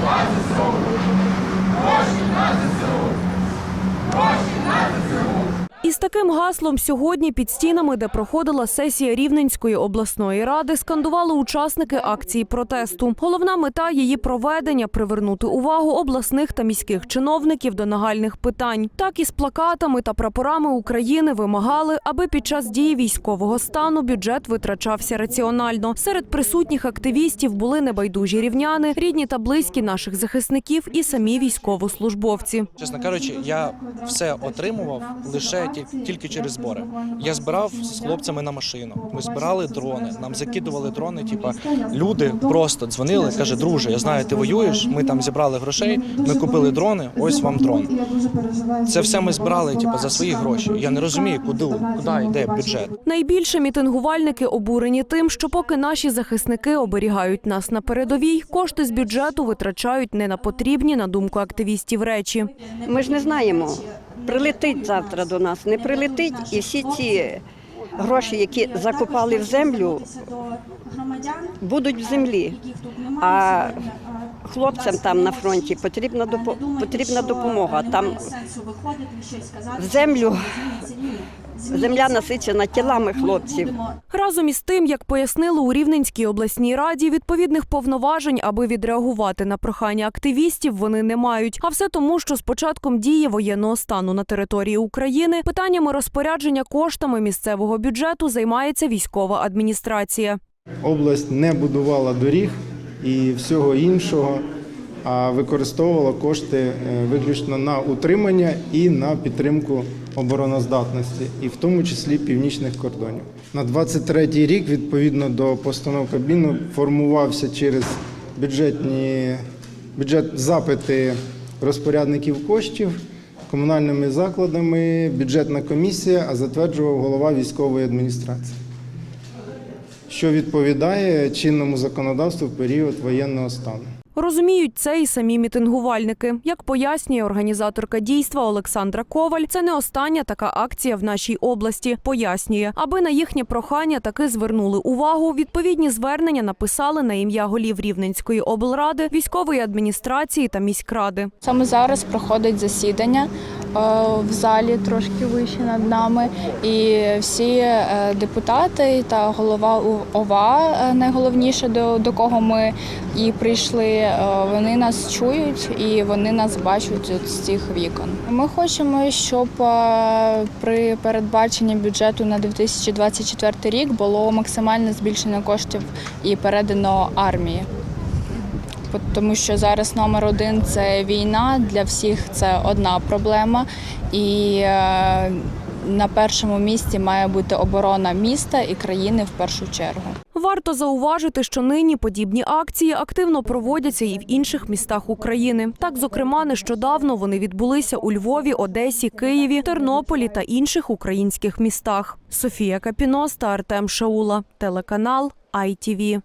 quase sou, hoje quase sou. Із таким гаслом сьогодні під стінами, де проходила сесія Рівненської обласної ради, скандували учасники акції протесту. Головна мета її проведення привернути увагу обласних та міських чиновників до нагальних питань. Так із плакатами та прапорами України вимагали, аби під час дії військового стану бюджет витрачався раціонально. Серед присутніх активістів були небайдужі рівняни, рідні та близькі наших захисників і самі військовослужбовці. Чесно кажучи, я все отримував лише ті- тільки через збори. Я збирав з хлопцями на машину. Ми збирали дрони. Нам закидували дрони. Типа люди просто дзвонили. каже, друже, я знаю, ти воюєш. Ми там зібрали грошей. Ми купили дрони. Ось вам дрон. Це все ми збирали, типа за свої гроші. Я не розумію, куди куди йде бюджет. Найбільше мітингувальники обурені тим, що поки наші захисники оберігають нас на передовій, кошти з бюджету витрачають не на потрібні, на думку активістів, речі. Ми ж не знаємо, прилетить завтра до нас, не прилетить, і всі ці гроші, які закопали в землю, будуть в землі. А хлопцям там на фронті потрібна потрібна допомога. Там в землю земля насичена тілами хлопців. Разом із тим, як пояснили у Рівненській обласній раді, відповідних повноважень, аби відреагувати на прохання активістів, вони не мають. А все тому, що з початком дії воєнного стану на території України питаннями розпорядження коштами місцевого бюджету займається військова адміністрація. Область не будувала доріг і всього іншого, а використовувала кошти е, виключно на утримання і на підтримку обороноздатності, і в тому числі північних кордонів. На 23-й рік, відповідно до постанов Кабміну, формувався через бюджетні бюджет запити розпорядників коштів комунальними закладами, бюджетна комісія, а затверджував голова військової адміністрації що відповідає чинному законодавству в період воєнного стану. Розуміють це і самі мітингувальники. Як пояснює організаторка дійства Олександра Коваль, це не остання така акція в нашій області. Пояснює, аби на їхнє прохання таки звернули увагу. Відповідні звернення написали на ім'я голів Рівненської облради, військової адміністрації та міськради. Саме зараз проходить засідання в залі трошки вище над нами, і всі е, депутати та голова ОВА, е, найголовніше до, до кого ми і прийшли, е, вони нас чують і вони нас бачать з цих вікон. Ми хочемо, щоб е, при передбаченні бюджету на 2024 рік було максимальне збільшення коштів і передано армії. Тому що зараз номер один це війна. Для всіх це одна проблема, і е, на першому місці має бути оборона міста і країни в першу чергу. Варто зауважити, що нині подібні акції активно проводяться і в інших містах України. Так, зокрема, нещодавно вони відбулися у Львові, Одесі, Києві, Тернополі та інших українських містах. Софія Капінос та Артем Шаула, телеканал ITV.